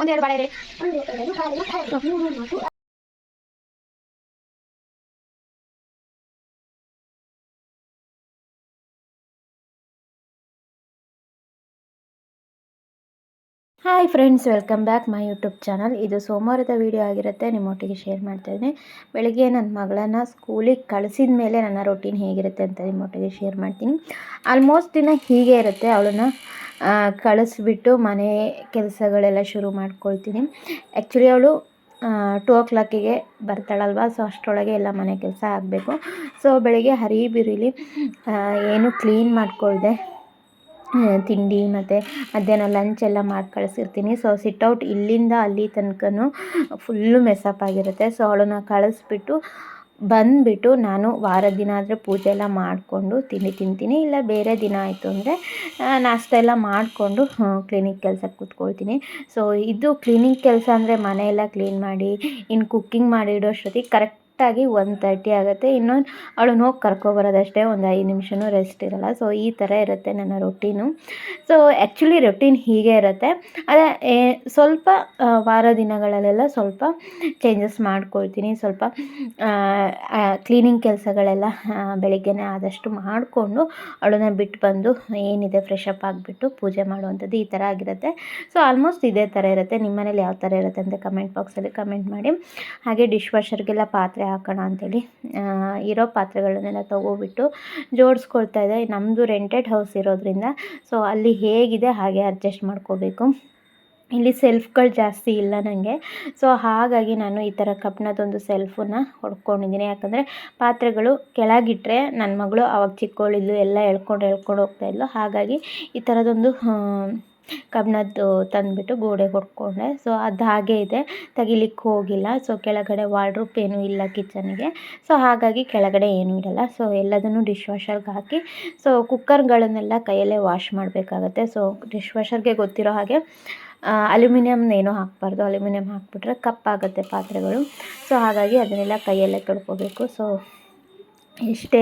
ಒಂದೆರಡು ಬಾಳೆ hi friends welcome back my YouTube channel ಇದು ಸೋಮವಾರದ ವೀಡಿಯೋ ಆಗಿರುತ್ತೆ ನಿಮ್ಮೊಟ್ಟಿಗೆ ಶೇರ್ ಮಾಡ್ತಾ ಇದ್ದೀನಿ. ಬೆಳಿಗ್ಗೆ ನನ್ನ ಮಗಳನ್ನು ಸ್ಕೂಲಿಗೆ ಕಳಿಸಿದ ಮೇಲೆ ನನ್ನ ರೊಟೀನ್ ಹೇಗಿರುತ್ತೆ ಅಂತ ನಿಮ್ಮೊಟ್ಟಿಗೆ ಶೇರ್ ಮಾಡ್ತೀನಿ. ಆಲ್ಮೋಸ್ಟ್ ದಿನ ಹೀಗೆ ಇರುತ್ತೆ, ಅವಳನ್ನ ಕಳಿಸ್ಬಿಟ್ಟು ಮನೆ ಕೆಲಸಗಳೆಲ್ಲ ಶುರು ಮಾಡ್ಕೊಳ್ತೀನಿ. ಆ್ಯಕ್ಚುಲಿ ಅವಳು ಟೂ ಓ ಕ್ಲಾಕಿಗೆ ಬರ್ತಾಳಲ್ವ ಸೊ ಅಷ್ಟರೊಳಗೆ ಎಲ್ಲ ಮನೆ ಕೆಲಸ ಆಗಬೇಕು. ಸೊ ಬೆಳಿಗ್ಗೆ ಹರಿ ಬಿರಿಲಿ ಏನು ಕ್ಲೀನ್ ಮಾಡ್ಕೊಳ್ದೆ. ತಿಂಡಿ ಮತ್ತು ಮಧ್ಯಾಹ್ನ ಲಂಚ್ ಎಲ್ಲ ಮಾಡಿ ಕಳಿಸಿರ್ತೀನಿ. ಸೊ ಸಿಟ್ಔಟ್ ಇಲ್ಲಿಂದ ಅಲ್ಲಿ ತನಕನೂ ಫುಲ್ಲು ಮೆಸಪ್ ಆಗಿರುತ್ತೆ. ಸೊ ಅವಳನ್ನ ಕಳಿಸ್ಬಿಟ್ಟು ಬಂದುಬಿಟ್ಟು ನಾನು ವಾರದ ದಿನ ಆದರೆ ಪೂಜೆ ಎಲ್ಲ ಮಾಡಿಕೊಂಡು ತಿಂಡಿ ತಿಂತೀನಿ. ಇಲ್ಲ, ಬೇರೆ ದಿನ ಆಯಿತು ಅಂದರೆ ನಾಷ್ಟ ಎಲ್ಲ ಮಾಡಿಕೊಂಡು ಕ್ಲೀನಿಕ್ ಕೆಲಸಕ್ಕೆ ಕೂತ್ಕೊಳ್ತೀನಿ. ಸೊ ಇದು ಕ್ಲೀನಿಂಗ್ ಕೆಲಸ ಅಂದರೆ ಮನೆಯೆಲ್ಲ ಕ್ಲೀನ್ ಮಾಡಿ ಇನ್ನು ಕುಕ್ಕಿಂಗ್ ಮಾಡಿಡೋಷ್ಟೊತ್ತಿಗೆ ಕರೆಕ್ಟಾಗಿ ಒನ್ ತರ್ಟಿ ಆಗುತ್ತೆ. ಇನ್ನೊಂದು ಅವಳನ್ನ ಹೋಗಿ ಕರ್ಕೊಬರೋದಷ್ಟೇ ಒಂದು ಐದು ನಿಮಿಷನೂ ರೆಸ್ಟ್ ಇರಲ್ಲ. ಸೊ ಈ ಥರ ಇರುತ್ತೆ ನನ್ನ ರೊಟೀನು ಸೊ ಆ್ಯಕ್ಚುಲಿ ರೊಟೀನ್ ಹೀಗೆ ಇರುತ್ತೆ. ಅದೇ ಸ್ವಲ್ಪ ವಾರ ದಿನಗಳಲ್ಲೆಲ್ಲ ಸ್ವಲ್ಪ ಚೇಂಜಸ್ ಮಾಡ್ಕೊಳ್ತೀನಿ. ಸ್ವಲ್ಪ ಕ್ಲೀನಿಂಗ್ ಕೆಲಸಗಳೆಲ್ಲ ಬೆಳಿಗ್ಗೆನೇ ಆದಷ್ಟು ಮಾಡಿಕೊಂಡು ಅವಳನ್ನ ಬಿಟ್ಟು ಬಂದು ಏನಿದೆ ಫ್ರೆಶ್ ಅಪ್ ಆಗಿಬಿಟ್ಟು ಪೂಜೆ ಮಾಡುವಂಥದ್ದು ಈ ಥರ ಆಗಿರುತ್ತೆ. ಸೊ ಆಲ್ಮೋಸ್ಟ್ ಇದೇ ಥರ ಇರುತ್ತೆ. ನಿಮ್ಮ ಮನೇಲಿ ಯಾವ ಥರ ಇರುತ್ತೆ ಅಂತ ಕಮೆಂಟ್ ಬಾಕ್ಸಲ್ಲಿ ಕಮೆಂಟ್ ಮಾಡಿ. ಹಾಗೆ ಡಿಶ್ ವಾಷರ್ಗೆಲ್ಲ ಪಾತ್ರೆ ಹಾಕೋಣ ಅಂತೇಳಿ ಆ, ಇರೋ ಪಾತ್ರೆಗಳನ್ನೆಲ್ಲ ತೊಗೊಬಿಟ್ಟು ಜೋಡಿಸ್ಕೊಳ್ತಾ ಇದೆ. ನಮ್ಮದು ರೆಂಟೆಡ್ ಹೌಸ್ ಇರೋದ್ರಿಂದ ಸೊ ಅಲ್ಲಿ ಹೇಗಿದೆ ಹಾಗೆ ಅಡ್ಜಸ್ಟ್ ಮಾಡ್ಕೋಬೇಕು. ಇಲ್ಲಿ ಸೆಲ್ಫ್ಗಳು ಜಾಸ್ತಿ ಇಲ್ಲ ನನಗೆ ಸೊ ಹಾಗಾಗಿ ನಾನು ಈ ಥರ ಕಬ್ಬಿಣದೊಂದು ಸೆಲ್ಫನ್ನ ಹೊಡ್ಕೊಂಡಿದ್ದೀನಿ. ಯಾಕಂದರೆ ಪಾತ್ರೆಗಳು ಕೆಳಗಿಟ್ಟರೆ ನನ್ನ ಮಗಳು ಅವಾಗ ಚಿಕ್ಕವಳಿದ್ಲು ಎಲ್ಲ ಎಳ್ಕೊಂಡು ಎಳ್ಕೊಂಡು ಹೋಗ್ತಾಯಿದ್ಲು ಹಾಗಾಗಿ ಈ ಥರದೊಂದು ಕಬ್ಬಿಣದ್ದು ತಂದುಬಿಟ್ಟು ಗೋಡೆ ಹೊಡ್ಕೊಂಡೆ. ಸೊ ಅದು ಹಾಗೆ ಇದೆ. ತೆಗಿಲಿಕ್ಕೆ ಹೋಗಿಲ್ಲ. ಸೊ ಕೆಳಗಡೆ ವಾರ್ಡ್ರೂಪ್ ಏನೂ ಇಲ್ಲ ಕಿಚನ್ಗೆ ಸೊ ಹಾಗಾಗಿ ಕೆಳಗಡೆ ಏನೂ ಇರಲ್ಲ ಸೊ ಎಲ್ಲದನ್ನು ಡಿಶ್ ವಾಷರ್ಗೆ ಹಾಕಿ. ಸೊ ಕುಕ್ಕರ್ಗಳನ್ನೆಲ್ಲ ಕೈಯಲ್ಲೇ ವಾಶ್ ಮಾಡಬೇಕಾಗತ್ತೆ. ಸೊ ಡಿಶ್ ವಾಷರ್ಗೆ ಗೊತ್ತಿರೋ ಹಾಗೆ ಅಲ್ಯೂಮಿನಿಯಮ್ನೇನೂ ಹಾಕ್ಬಾರ್ದು. ಅಲ್ಯೂಮಿನಿಯಂ ಹಾಕ್ಬಿಟ್ರೆ ಕಪ್ಪಾಗುತ್ತೆ ಪಾತ್ರೆಗಳು. ಸೊ ಹಾಗಾಗಿ ಅದನ್ನೆಲ್ಲ ಕೈಯಲ್ಲೇ ತೊಳ್ಕೊಬೇಕು. ಸೊ ಎಷ್ಟೇ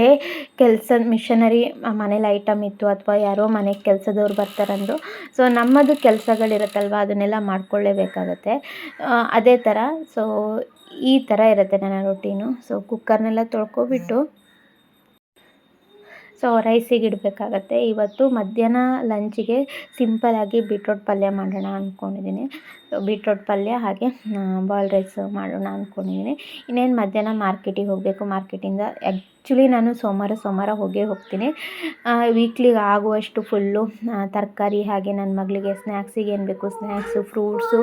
ಕೆಲಸ ಮಿಷನರಿ ಮನೇಲಿ ಐಟಮ್ ಇತ್ತು ಅಥವಾ ಯಾರೋ ಮನೆಗೆ ಕೆಲಸದವ್ರು ಬರ್ತಾರಂದು ಸೊ ನಮ್ಮದು ಕೆಲಸಗಳಿರುತ್ತಲ್ವ, ಅದನ್ನೆಲ್ಲ ಮಾಡ್ಕೊಳ್ಳೇಬೇಕಾಗತ್ತೆ. ಅದೇ ಥರ ಸೊ ಈ ಥರ ಇರುತ್ತೆ ನನ್ನ ರೊಟೀನು ಸೊ ಕುಕ್ಕರ್ನೆಲ್ಲ ತೊಳ್ಕೊಬಿಟ್ಟು, ಸೊ ರೈಸಿಗೆ ಇಡಬೇಕಾಗತ್ತೆ. ಇವತ್ತು ಮಧ್ಯಾಹ್ನ ಲಂಚಿಗೆ ಸಿಂಪಲಾಗಿ ಬೀಟ್ರೋಟ್ ಪಲ್ಯ ಮಾಡೋಣ ಅಂದ್ಕೊಂಡಿದ್ದೀನಿ ಬೀಟ್ರೋಟ್ ಪಲ್ಯ ಹಾಗೆ ಬಾಯ್ಲ್ ರೈಸ್ ಮಾಡೋಣ ಅಂದ್ಕೊಂಡಿದ್ದೀನಿ ಇನ್ನೇನು ಮಧ್ಯಾಹ್ನ ಮಾರ್ಕೆಟಿಗೆ ಹೋಗಬೇಕು ಮಾರ್ಕೆಟಿಂದ ಆ್ಯಕ್ಚುಲಿ ನಾನು ಸೋಮವಾರ ಸೋಮವಾರ ಹೋಗೇ ಹೋಗ್ತೀನಿ. ವೀಕ್ಲಿಗೆ ಆಗುವಷ್ಟು ಫುಲ್ಲು ತರಕಾರಿ ಹಾಗೆ ನನ್ನ ಮಗಳಿಗೆ ಸ್ನ್ಯಾಕ್ಸಿಗೆ ಏನು ಬೇಕು ಸ್ನ್ಯಾಕ್ಸು ಫ್ರೂಟ್ಸು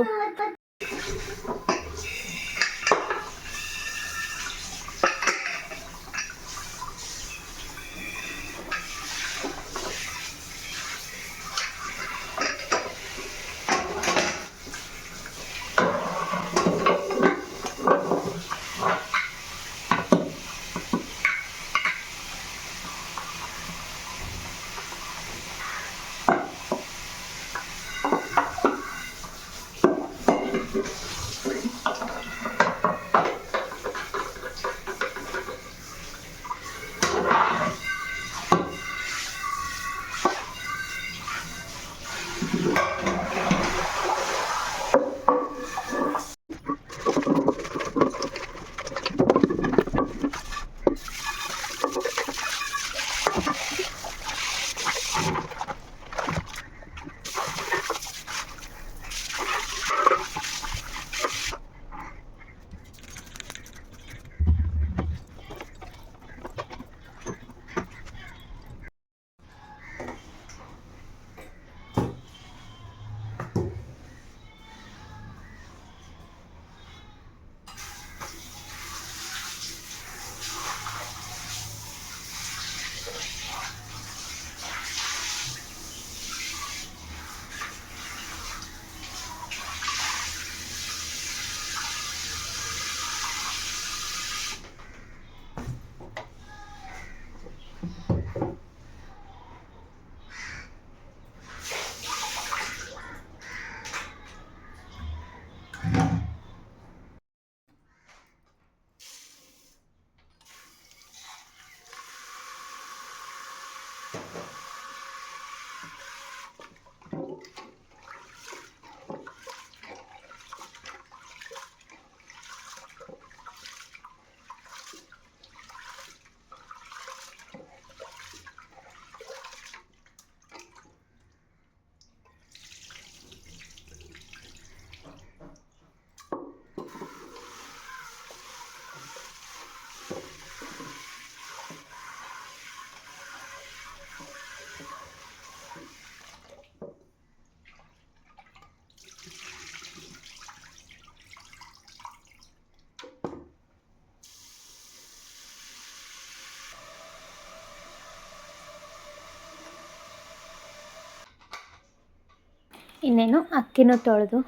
ಇನ್ನೇನು ಅಕ್ಕಿನೂ ತೊಳೆದು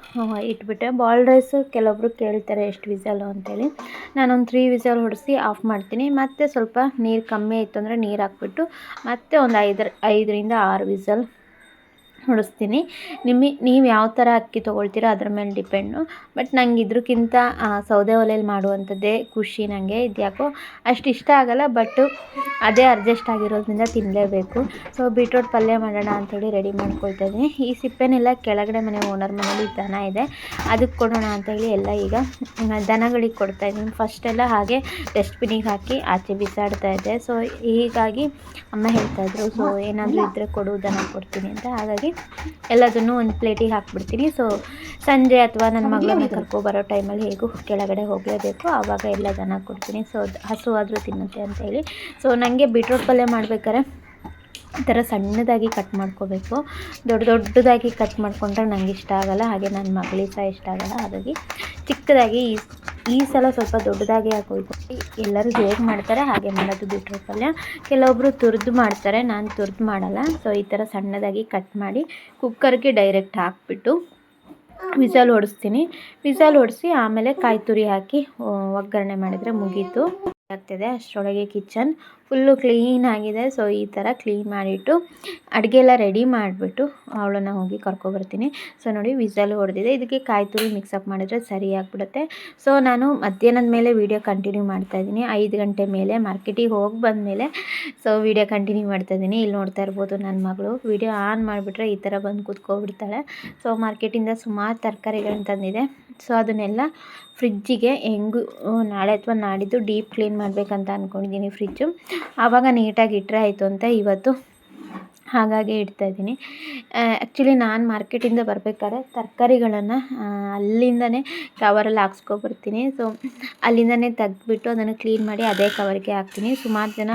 ಇಟ್ಬಿಟ್ಟೆ ಬಾಯ್ಲ್ಡ್ ರೈಸು ಕೆಲವೊಬ್ರು ಕೇಳ್ತಾರೆ ಎಷ್ಟು ವಿಸಲು ಅಂತೇಳಿ. ನಾನೊಂದು ತ್ರೀ ವಿಸಲ್ ಹೊಡಿಸಿ ಆಫ್ ಮಾಡ್ತೀನಿ. ಮತ್ತು ಸ್ವಲ್ಪ ನೀರು ಕಮ್ಮಿ ಆಯಿತು ಅಂದರೆ ನೀರು ಹಾಕ್ಬಿಟ್ಟು ಮತ್ತೆ ಒಂದು ಐದರ, ಐದರಿಂದ ಆರು ವಿಸಲ್ ಹೊಡಿಸ್ತೀನಿ ನಿಮಗೆ ನೀವು ಯಾವ ಥರ ಅಕ್ಕಿ ತೊಗೊಳ್ತೀರೋ ಅದ್ರ ಮೇಲೆ ಡಿಪೆಂಡು. ಬಟ್ ನಂಗೆ ಇದ್ರಕ್ಕಿಂತ ಸೌದೆ ಒಲೆಯಲ್ಲಿ ಮಾಡುವಂಥದ್ದೇ ಖುಷಿ ನನಗೆ ಇದ್ಯಾಕೋ. ಅಷ್ಟು ಇಷ್ಟ ಆಗಲ್ಲ ಬಟ್ಟು ಅದೇ ಅಡ್ಜಸ್ಟ್ ಆಗಿರೋದ್ರಿಂದ ತಿನ್ನಲೇಬೇಕು ಸೊ, ಬೀಟ್ರೋಟ್ ಪಲ್ಯ ಮಾಡೋಣ ಅಂಥೇಳಿ ರೆಡಿ ಮಾಡ್ಕೊಳ್ತಾ ಇದ್ದೀನಿ. ಈ ಸಿಪ್ಪೆನೆಲ್ಲ ಕೆಳಗಡೆ ಮನೆ ಓನರ್ ಮನೇಲಿ ದನ ಇದೆ. ಅದಕ್ಕೆ ಕೊಡೋಣ ಅಂಥೇಳಿ ಎಲ್ಲ ಈಗ ದನಗಳಿಗೆ ಕೊಡ್ತಾ ಇದ್ದೀನಿ. ಫಸ್ಟೆಲ್ಲ ಹಾಗೆ ಡಸ್ಟ್ಬಿನಿಗೆ ಹಾಕಿ ಆಚೆ ಬಿಸಾಡ್ತಾ ಇದ್ದೆ. ಸೊ, ಹೀಗಾಗಿ ಅಮ್ಮ ಹೇಳ್ತಾಯಿದ್ರು ಸೊ, ಏನಾದರೂ ಇದ್ದರೆ ಕೊಡು, ದನ ಕೊಡ್ತೀನಿ ಅಂತ. ಹಾಗಾಗಿ ಎಲ್ಲದನ್ನು ಒಂದು ಪ್ಲೇಟಿಗೆ ಹಾಕ್ಬಿಡ್ತೀನಿ. ಸೊ ಸಂಜೆ ಅಥವಾ ನನ್ನ ಮಗಳನ್ನ ಕರ್ಕೊಬರೋ ಟೈಮಲ್ಲಿ ಹೇಗೂ ಕೆಳಗಡೆ ಹೋಗಲೇಬೇಕು. ಆವಾಗ ಎಲ್ಲ ದನ ಕೊಡ್ತೀನಿ. ಸೊ ಹಸು ಆದರೂ ತಿನ್ನುತ್ತೆ ಅಂತ ಹೇಳಿ. ಸೊ ನನಗೆ ಬೀಟ್ರೋಟ್ ಪಲ್ಯ ಮಾಡ್ಬೇಕಾದ್ರೆ ಈ ಥರ ಸಣ್ಣದಾಗಿ ಕಟ್ ಮಾಡ್ಕೋಬೇಕು. ದೊಡ್ಡ ದೊಡ್ಡದಾಗಿ ಕಟ್ ಮಾಡಿಕೊಂಡ್ರೆ ನನಗೆ ಇಷ್ಟ ಆಗೋಲ್ಲ, ಹಾಗೆ ನನ್ನ ಮಗಳಿಗೆ ಸಹ ಇಷ್ಟ ಆಗೋಲ್ಲ. ಹಾಗಾಗಿ ಚಿಕ್ಕದಾಗಿ ಈ ಈ ಸಲ ಸ್ವಲ್ಪ ದೊಡ್ಡದಾಗಿ ಹಾಕೋಯ್ತು ಎಲ್ಲರೂ ಹೇಗೆ ಮಾಡ್ತಾರೆ ಹಾಗೆ ಮಾಡೋದು ಬಿಟ್ಟರು ಪಲ್ಯ. ಕೆಲವೊಬ್ಬರು ತುರಿದು ಮಾಡ್ತಾರೆ, ನಾನು ತುರಿದು ಮಾಡಲ್ಲ. ಸೊ ಈ ಥರ ಸಣ್ಣದಾಗಿ ಕಟ್ ಮಾಡಿ ಕುಕ್ಕರ್ಗೆ ಡೈರೆಕ್ಟ್ ಹಾಕ್ಬಿಟ್ಟು ವಿಸಲ್ ಹೊಡಿಸ್ತೀನಿ ವಿಸಲ್ ಹೊಡಿಸಿ ಆಮೇಲೆ ಕಾಯಿ ತುರಿ ಹಾಕಿ ಒಗ್ಗರಣೆ ಮಾಡಿದರೆ ಮುಗೀತು. ಆಗ್ತಿದೆ ಅಷ್ಟರೊಳಗೆ ಕಿಚನ್ ಫುಲ್ಲು ಕ್ಲೀನ್ ಆಗಿದೆ. ಸೊ, ಈ ಥರ ಕ್ಲೀನ್ ಮಾಡಿಟ್ಟು ಅಡುಗೆ ಎಲ್ಲ ರೆಡಿ ಮಾಡಿಬಿಟ್ಟು ಅವಳನ್ನು ಹೋಗಿ ಕರ್ಕೊಬರ್ತೀನಿ. ಸೊ, ನೋಡಿ, ವಿಸಲ್ ಹೊಡೆದಿದೆ. ಇದಕ್ಕೆ ಕಾಯಿ ತುರಿ ಮಿಕ್ಸಪ್ ಮಾಡಿದ್ರೆ ಸರಿ ಆಗಿಬಿಡುತ್ತೆ. ಸೊ, ನಾನು ಮಧ್ಯಾಹ್ನದ ಮೇಲೆ ವೀಡಿಯೋ ಕಂಟಿನ್ಯೂ ಮಾಡ್ತಾ ಇದ್ದೀನಿ. ಐದು ಗಂಟೆ ಮೇಲೆ ಮಾರ್ಕೆಟಿಗೆ ಹೋಗಿ ಬಂದಮೇಲೆ, ಸೊ ವೀಡಿಯೋ ಕಂಟಿನ್ಯೂ ಮಾಡ್ತಾ ಇದ್ದೀನಿ. ಇಲ್ಲಿ ನೋಡ್ತಾ ಇರ್ಬೋದು ನನ್ನ ಮಗಳು. ವೀಡಿಯೋ ಆನ್ ಮಾಡಿಬಿಟ್ರೆ ಈ ಥರ ಬಂದು ಕೂತ್ಕೊಬಿಡ್ತಾಳೆ. ಸೊ ಮಾರ್ಕೆಟಿಂದ ಸುಮಾರು ತರಕಾರಿಗಳನ್ನ ತಂದಿದೆ. ಸೊ, ಅದನ್ನೆಲ್ಲ ಫ್ರಿಜ್ಜಿಗೆ ಹೆಂಗು, ನಾಳೆ ಅಥವಾ ನಾಡಿದ್ದು ಡೀಪ್ ಕ್ಲೀನ್ ಮಾಡಬೇಕಂತ ಅಂದ್ಕೊಂಡಿದ್ದೀನಿ ಫ್ರಿಜ್ಜು ಆವಾಗ ನೀಟಾಗಿ ಇಟ್ಟರೆ ಆಯಿತು ಅಂತ ಇವತ್ತು ಹಾಗಾಗಿ ಇಡ್ತಾಯಿದ್ದೀನಿ ಆ್ಯಕ್ಚುಲಿ ನಾನು ಮಾರ್ಕೆಟಿಂದ ಬರಬೇಕಾದ್ರೆ ತರಕಾರಿಗಳನ್ನು ಅಲ್ಲಿಂದನೇ ಕವರಲ್ಲಿ ಹಾಕ್ಸ್ಕೊಬರ್ತೀನಿ ಸೊ ಅಲ್ಲಿಂದನೇ ತೆಗೆದ್ಬಿಟ್ಟು ಅದನ್ನು ಕ್ಲೀನ್ ಮಾಡಿ ಅದೇ ಕವರ್ಗೆ ಹಾಕ್ತೀನಿ. ಸುಮಾರು ಜನ,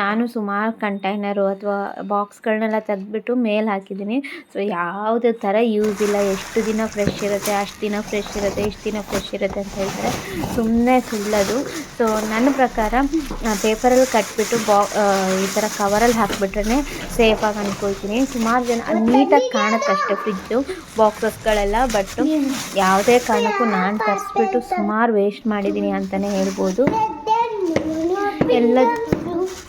ನಾನು ಸುಮಾರು ಕಂಟೈನರು ಅಥವಾ ಬಾಕ್ಸ್ಗಳನ್ನೆಲ್ಲ ತೆಗೆದ್ಬಿಟ್ಟು ಮೇಲೆ ಹಾಕಿದ್ದೀನಿ. ಸೊ ಯಾವುದೇ ಥರ ಯೂಸ್ ಇಲ್ಲ. ಎಷ್ಟು ದಿನ ಫ್ರೆಶ್ ಇರುತ್ತೆ, ಅಷ್ಟು ದಿನ ಫ್ರೆಶ್ ಇರುತ್ತೆ, ಇಷ್ಟು ದಿನ ಫ್ರೆಶ್ ಇರುತ್ತೆ ಅಂತ ಹೇಳ್ತಾರೆ. ಸುಮ್ಮನೆ ಸುಳ್ಳದು. ಸೊ ನನ್ನ ಪ್ರಕಾರ ಪೇಪರಲ್ಲಿ ಕಟ್ಬಿಟ್ಟು ಬಾ ಈ ಥರ ಕವರಲ್ಲಿ ಹಾಕಿಬಿಟ್ರೆ ಸೇಫಾಗಿ ಅಂದ್ಕೊಳ್ತೀನಿ ಸುಮಾರು ಜನ ನೀಟಾಗಿ ಕಾಣುತ್ತಷ್ಟೇ ಫ್ರಿಜ್ಜು ಬಾಕ್ಸಸ್ಗಳೆಲ್ಲ ಬಟ್ ಯಾವುದೇ ಕಾರಣಕ್ಕೂ ನಾನು ತರಿಸ್ಬಿಟ್ಟು ಸುಮಾರು ವೇಸ್ಟ್ ಮಾಡಿದ್ದೀನಿ ಅಂತಲೇ ಹೇಳ್ಬೋದು. ಎಲ್ಲ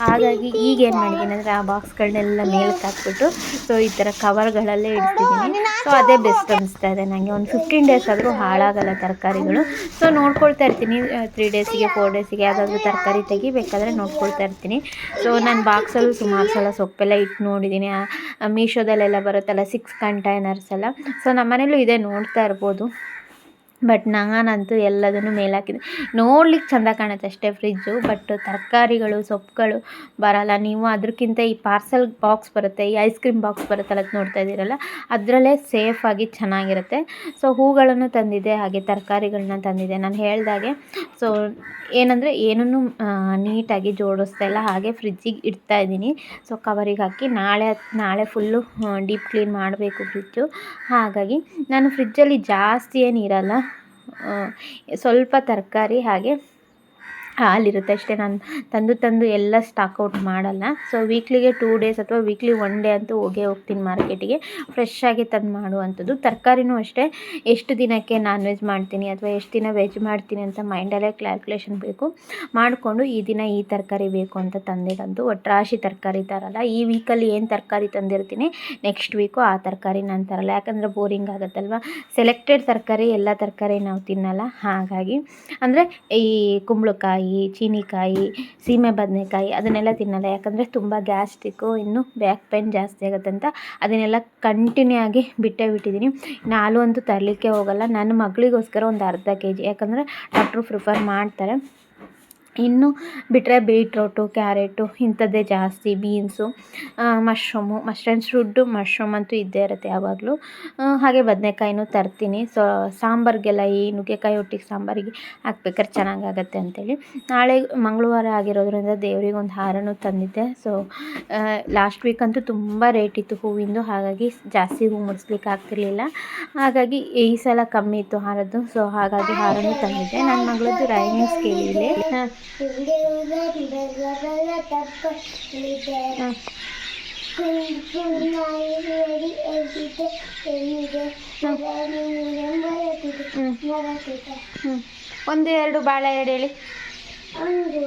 ಹಾಗಾಗಿ ಈಗ ಏನು ಮಾಡಿದ್ದೀನಿ ಅಂದರೆ ಆ ಬಾಕ್ಸ್ಗಳನ್ನೆಲ್ಲ ಮೇಲಕ್ಕೆ ಹಾಕ್ಬಿಟ್ಟು ಸೊ ಈ ಥರ ಕವರ್ಗಳಲ್ಲೇ ಇಡ್ತಿದ್ದೀನಿ ಸೊ ಅದೇ ಬೆಸ್ಟ್ ಅನಿಸ್ತಾ ಇದೆ ನನಗೆ ಒಂದು ಫಿಫ್ಟೀನ್ ಡೇಸ್ ಆದರೂ ಹಾಳಾಗಲ್ಲ ತರಕಾರಿಗಳು. ಸೊ ನೋಡ್ಕೊಳ್ತಾ ಇರ್ತೀನಿ ತ್ರೀ ಡೇಸಿಗೆ ಫೋರ್ ಡೇಸಿಗೆ ಯಾವುದಾದ್ರೂ ತರಕಾರಿ ತೆಗಿಬೇಕಾದ್ರೆ ನೋಡ್ಕೊಳ್ತಾ ಇರ್ತೀನಿ. ಸೊ ನಾನು ಬಾಕ್ಸಲ್ಲೂ ಸುಮಾರು ಸಲ ಸೊಪ್ಪೆಲ್ಲ ಇಟ್ಟು ನೋಡಿದ್ದೀನಿ ಮೀಶೋದಲ್ಲೆಲ್ಲ ಬರುತ್ತಲ್ಲ ಸಿಕ್ಸ್ ಕಂಟೈನರ್ಸ್ ಎಲ್ಲ. ಸೊ ನಮ್ಮ ಮನೇಲೂ ಇದೆ, ನೋಡ್ತಾ ಇರ್ಬೋದು. ಬಟ್ ನಾನಂತೂ ಎಲ್ಲದನ್ನು ಮೇಲೆ ಹಾಕಿದೆ ನೋಡ್ಲಿಕ್ಕೆ ಚೆಂದ ಕಾಣುತ್ತೆ ಅಷ್ಟೇ ಫ್ರಿಜ್ಜು ಬಟ್ ತರಕಾರಿಗಳು, ಸೊಪ್ಪುಗಳು ಬರಲ್ಲ. ನೀವು ಅದಕ್ಕಿಂತ ಈ ಪಾರ್ಸೆಲ್ ಬಾಕ್ಸ್ ಬರುತ್ತೆ, ಈ ಐಸ್ ಕ್ರೀಮ್ ಬಾಕ್ಸ್ ಬರುತ್ತಲ್ಲ ಅದು ನೋಡ್ತಾ ಇದ್ದೀರಲ್ಲ, ಅದರಲ್ಲೇ ಸೇಫಾಗಿ ಚೆನ್ನಾಗಿರುತ್ತೆ. ಸೊ ಹೂಗಳನ್ನು ತಂದಿದೆ ಹಾಗೆ ತರಕಾರಿಗಳನ್ನ ತಂದಿದೆ ನಾನು ಹೇಳ್ದಾಗೆ ಸೊ ಏನಂದರೆ ಏನನ್ನು ನೀಟಾಗಿ ಜೋಡಿಸ್ತಾ ಇಲ್ಲ. ಹಾಗೆ ಫ್ರಿಜ್ಜಿಗೆ ಇಡ್ತಾ ಇದ್ದೀನಿ. ಸೊ ಕವರಿಗೆ ಹಾಕಿ ನಾಳೆ ನಾಳೆ ಫುಲ್ಲು ಡೀಪ್ ಕ್ಲೀನ್ ಮಾಡಬೇಕು ಫ್ರಿಜ್ಜು ಹಾಗಾಗಿ ನಾನು ಫ್ರಿಜ್ಜಲ್ಲಿ ಜಾಸ್ತಿ ಏನಿರಲ್ಲ ಸ್ವಲ್ಪ ತರಕಾರಿ ಹಾಗೆ ಹಾಲಿರುತ್ತೆ ಅಷ್ಟೇ. ನಾನು ತಂದು ತಂದು ಎಲ್ಲ ಸ್ಟಾಕ್ ಔಟ್ ಮಾಡಲ್ಲ. ಸೊ ವೀಕ್ಲಿಗೆ ಟೂ ಡೇಸ್ ಅಥವಾ ವೀಕ್ಲಿ ಒನ್ ಡೇ ಅಂತೂ ಹೋಗೇ ಹೋಗ್ತೀನಿ ಮಾರ್ಕೆಟಿಗೆ. ಫ್ರೆಶ್ ಆಗಿ ತಂದು ಮಾಡುವಂಥದ್ದು. ತರಕಾರಿನೂ ಅಷ್ಟೇ. ಎಷ್ಟು ದಿನಕ್ಕೆ ನಾನ್ ವೆಜ್ ಮಾಡ್ತೀನಿ ಅಥವಾ ಎಷ್ಟು ದಿನ ವೆಜ್ ಮಾಡ್ತೀನಿ ಅಂತ ಮೈಂಡಲ್ಲೇ ಕ್ಯಾಲ್ಕುಲೇಷನ್ ಬೇಕು. ಮಾಡಿಕೊಂಡು ಈ ದಿನ ಈ ತರಕಾರಿ ಬೇಕು ಅಂತ ತಂದಿರೋದು ಒಟ್ರಾಶಿ ತರಕಾರಿ ತರಲ್ಲ. ಈ ವೀಕಲ್ಲಿ ಏನು ತರಕಾರಿ ತಂದಿರ್ತೀನಿ? ನೆಕ್ಸ್ಟ್ ವೀಕು ಆ ತರಕಾರಿ ನಾನು ತರಲ್ಲ. ಯಾಕಂದರೆ ಬೋರಿಂಗ್ ಆಗುತ್ತಲ್ವ? ಸೆಲೆಕ್ಟೆಡ್ ತರಕಾರಿ ಎಲ್ಲ ತರಕಾರಿ ನಾವು ತಿನ್ನಲ್ಲ. ಹಾಗಾಗಿ, ಅಂದರೆ ಈ ಕುಂಬಳಕಾಯಿ ಮೆಣಸಿನ್ಕಾಯಿ ಚೀನಿಕಾಯಿ ಸೀಮೆ ಬದನೆಕಾಯಿ ಅದನ್ನೆಲ್ಲ ತಿನ್ನಲ್ಲ. ಯಾಕಂದರೆ ತುಂಬ ಗ್ಯಾಸ್ಟಿಕ್ಕು ಇನ್ನು ಬ್ಯಾಕ್ ಪೇನ್ ಜಾಸ್ತಿ ಆಗುತ್ತೆ ಅಂತ ಅದನ್ನೆಲ್ಲ ಕಂಟಿನ್ಯೂ ಆಗಿ ಬಿಟ್ಟೇ ಬಿಟ್ಟಿದ್ದೀನಿ. ಇನ್ನು ಹಾಲು ಅಂತೂ ತರಲಿಕ್ಕೆ ಹೋಗಲ್ಲ. ನನ್ನ ಮಗಳಿಗೋಸ್ಕರ ಒಂದು ಅರ್ಧ ಕೆ ಜಿ ಯಾಕಂದರೆ ಡಾಕ್ಟ್ರು ಪ್ರಿಫರ್ ಮಾಡ್ತಾರೆ. ಇನ್ನು ಬಿಟ್ಟರೆ ಬೀಟ್ರೋಟು, ಕ್ಯಾರೆಟು ಇಂಥದ್ದೇ ಜಾಸ್ತಿ, beans mushroom, mushroom should, mushroom ಅಂತೂ ಇದ್ದೇ ಇರುತ್ತೆ ಯಾವಾಗಲೂ. ಹಾಗೆ ಬದನೆಕಾಯಿನೂ ತರ್ತೀನಿ. ಸೊ, ಸಾಂಬಾರಿಗೆಲ್ಲ ಈ ನುಗ್ಗೆಕಾಯಿ ಒಟ್ಟಿಗೆ ಸಾಂಬಾರಿಗೆ ಹಾಕ್ಬೇಕಾದ್ರೆ ಚೆನ್ನಾಗಾಗತ್ತೆ ಅಂತೇಳಿ. ನಾಳೆ ಮಂಗಳವಾರ ಆಗಿರೋದ್ರಿಂದ ದೇವ್ರಿಗೆ ಒಂದು ಹಾರನೂ ತಂದಿದ್ದೆ. ಸೊ ಲಾಸ್ಟ್ ವೀಕ್ ಅಂತೂ ತುಂಬ ರೇಟ್ ಇತ್ತು ಹೂವಿಂದು. ಹಾಗಾಗಿ ಜಾಸ್ತಿ ಹೂ ಮುಡಿಸ್ಲಿಕ್ಕೆ ಆಗ್ತಿರ್ಲಿಲ್ಲ. ಹಾಗಾಗಿ ಈ ಸಲ ಕಮ್ಮಿ ಇತ್ತು ಹಾರದ್ದು. ಸೊ, ಹಾಗಾಗಿ ಹಾರನೂ ತಂದಿದ್ದೆ. ನನ್ನ ಮಗಳದ್ದು ರೈಮಿಂಗ್ಸ್ ಕೇಳಿದೆ ಹಾಂ ಹಿಂದೆ ಬೆಲ್ಲ ಬೆಲ್ಲ ತಪ್ಪಲಿದೆ ಕುಂಕು ನಾಯಿ ರೆಡಿ ಎದ್ದಿದೆ ಎಲ್ಲಿದೆ ಮರತಿದೆ ಹ್ಞೂ ಒಂದು ಎರಡು ಬಾಳೆ ಎರಡು ಹೇಳಿ. ಒಂದು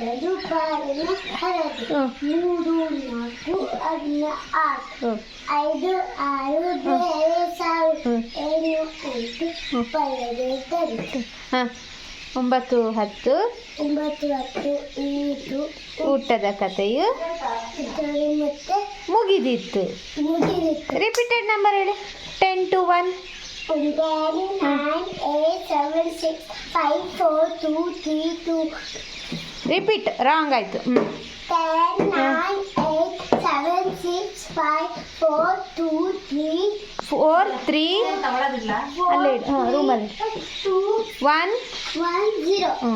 ಎರಡು ಬಾರಿನ ಹರದು ಹ್ಞೂ ಮೂರು ನಾಲ್ಕು ಅನ್ನ ಆರು. ಹ್ಞೂ ಐದು ಆರು ಬೇರೆ ಸಾವಿರ ಹ್ಞೂ ಏಳು ಎಂಟು ಪಲ್ಲದೆ ತರಿತು ಹಾಂ. ಒಂಬತ್ತು ಹತ್ತು. ಒಂಬತ್ತು ಹತ್ತು ಊಟದ ಕಥೆಯು ಮತ್ತೆ ಮುಗಿದಿತ್ತು. ರಿಪೀಟೆಡ್ ನಂಬರ್ ಹೇಳಿ. ಟೆನ್ ಟು ಒನ್ ಒಂದು nine eight seven six five four two three two repeat wrong ಆಯಿತು. ಹ್ಞೂ ten nine six five four two three four three ಅಲ್ಲೇ ಇಡು. ಹಾಂ ರೂಮಲ್ಲಿ. ಟೂ ಒನ್ ಒನ್ ಜೀರೋ ಹ್ಞೂ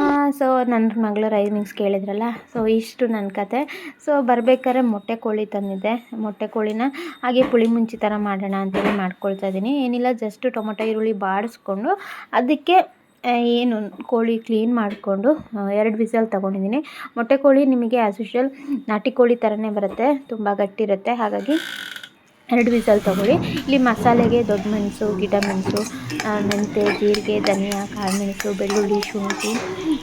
ಹಾಂ ಸೊ ನನ್ನ ಮಗಳು ರೈಮಿಂಗ್ಸ್ ಕೇಳಿದ್ರಲ್ಲ ಸೊ ಇಷ್ಟು ನನ್ನ ಕತೆ. ಸೊ ಬರ್ಬೇಕಾದ್ರೆ ಮೊಟ್ಟೆ ಕೋಳಿ ತಂದಿದ್ದೆ. ಮೊಟ್ಟೆ ಕೋಳಿನ ಹಾಗೆ ಪುಳಿ ಮುಂಚಿ ಥರ ಮಾಡೋಣ ಅಂತೇಳಿ ಮಾಡ್ಕೊಳ್ತಾ ಇದ್ದೀನಿ ಏನಿಲ್ಲ ಜಸ್ಟ್ ಟೊಮೊಟೊ ಈರುಳ್ಳಿ ಬಾಡಿಸ್ಕೊಂಡು ಅದಕ್ಕೆ ಏನು ಕೋಳಿ ಕ್ಲೀನ್ ಮಾಡಿಕೊಂಡು ಎರಡು ವಿಸಲ್ ತೊಗೊಂಡಿದ್ದೀನಿ. ಮೊಟ್ಟೆ ಕೋಳಿ ನಿಮಗೆ ಆ್ಯಸ್ ಯೂಶ್ವಲ್ ನಾಟಿ ಕೋಳಿ ಥರನೇ ಬರುತ್ತೆ, ತುಂಬ ಗಟ್ಟಿ ಇರುತ್ತೆ ಹಾಗಾಗಿ ಎರಡು ವಿಸಲ್ ತೊಗೊಳ್ಳಿ. ಇಲ್ಲಿ ಮಸಾಲೆಗೆ ದೊಡ್ಡ ಮೆಣಸು ಗಿಡ ಮೆಣಸು ಮೆಂತೆ ಜೀರಿಗೆ ಧನಿಯಾ ಕಾಳುಮೆಣಸು ಬೆಳ್ಳುಳ್ಳಿ ಶುಂಠಿ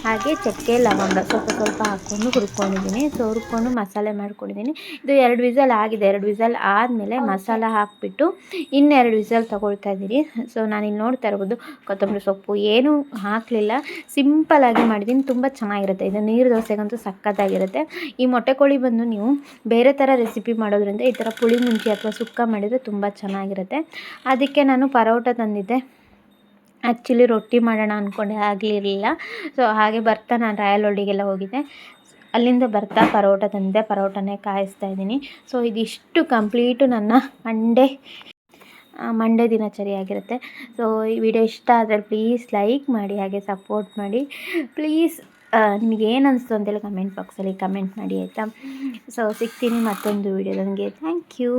ಹಾಗೆ ಚಕ್ಕೆ ಲವಂಗ ಸ್ವಲ್ಪ ಸ್ವಲ್ಪ ಹಾಕ್ಕೊಂಡು ಹುರ್ಕೊಂಡಿದ್ದೀನಿ. ಸೊ ಹುರ್ಕೊಂಡು ಮಸಾಲೆ ಮಾಡ್ಕೊಂಡಿದ್ದೀನಿ. ಇದು ಎರಡು ವಿಸಲ್ ಆಗಿದೆ. ಎರಡು ವಿಸಲ್ ಆದಮೇಲೆ ಮಸಾಲ ಹಾಕಿಬಿಟ್ಟು ಇನ್ನೆರಡು ವಿಸಲ್ ತೊಗೊಳ್ತಾ ಇದ್ದೀನಿ. ಸೊ ನಾನು ಇಲ್ಲಿ ನೋಡ್ತಾ ಇರ್ಬೋದು ಕೊತ್ತಂಬರಿ ಸೊಪ್ಪು. ಏನೂ ಹಾಕಲಿಲ್ಲ. ಸಿಂಪಲಾಗಿ ಮಾಡಿದ್ದೀನಿ. ತುಂಬ ಚೆನ್ನಾಗಿರುತ್ತೆ. ಇದು ನೀರು ದೋಸೆಗಂತೂ ಸಕ್ಕತ್ತಾಗಿರುತ್ತೆ ಈ ಮೊಟ್ಟೆ ಕೋಳಿ ಬಂದು ನೀವು ಬೇರೆ ಥರ ರೆಸಿಪಿ ಮಾಡೋದ್ರಿಂದ ಈ ಥರ ಪುಳಿ ಮುಂಚಿ ಅಥವಾ ಸುಕ್ಕ ಮಾಡಿದರೆ ತುಂಬ ಚೆನ್ನಾಗಿರುತ್ತೆ. ಅದಕ್ಕೆ ನಾನು ಪರೋಟ ತಂದಿದ್ದೆ. ಆ್ಯಕ್ಚುಲಿ ರೊಟ್ಟಿ ಮಾಡೋಣ ಅಂದ್ಕೊಂಡೆ ಆಗಲಿರಲಿಲ್ಲ. ಸೊ ಹಾಗೆ ಬರ್ತಾ ನಾನು ರಾಯಲ್ ಹೊಳ್ಳಿಗೆಲ್ಲ ಹೋಗಿದ್ದೆ. ಅಲ್ಲಿಂದ ಬರ್ತಾ ಪರೋಟ ತಂದಿದ್ದೆ. ಪರೋಟನೇ ಕಾಯಿಸ್ತಾ ಇದ್ದೀನಿ. ಸೊ ಇದಿಷ್ಟು ಕಂಪ್ಲೀಟು ನನ್ನ ಮಂಡೇ ಮಂಡೇ ದಿನಚರಿ ಆಗಿರುತ್ತೆ. ಸೊ ಈ ವಿಡಿಯೋ ಇಷ್ಟ ಆದರೆ ಪ್ಲೀಸ್ ಲೈಕ್ ಮಾಡಿ, ಹಾಗೆ ಸಪೋರ್ಟ್ ಮಾಡಿ. ಪ್ಲೀಸ್ ನಿಮಗೆ ಏನು ಅನಿಸ್ತು ಅಂತೇಳಿ ಕಮೆಂಟ್ ಬಾಕ್ಸಲ್ಲಿ ಕಮೆಂಟ್ ಮಾಡಿ, ಆಯಿತಾ? ಸೊ ಸಿಗ್ತೀನಿ ಮತ್ತೊಂದು ವಿಡಿಯೋ ನನಗೆ ಥ್ಯಾಂಕ್ ಯು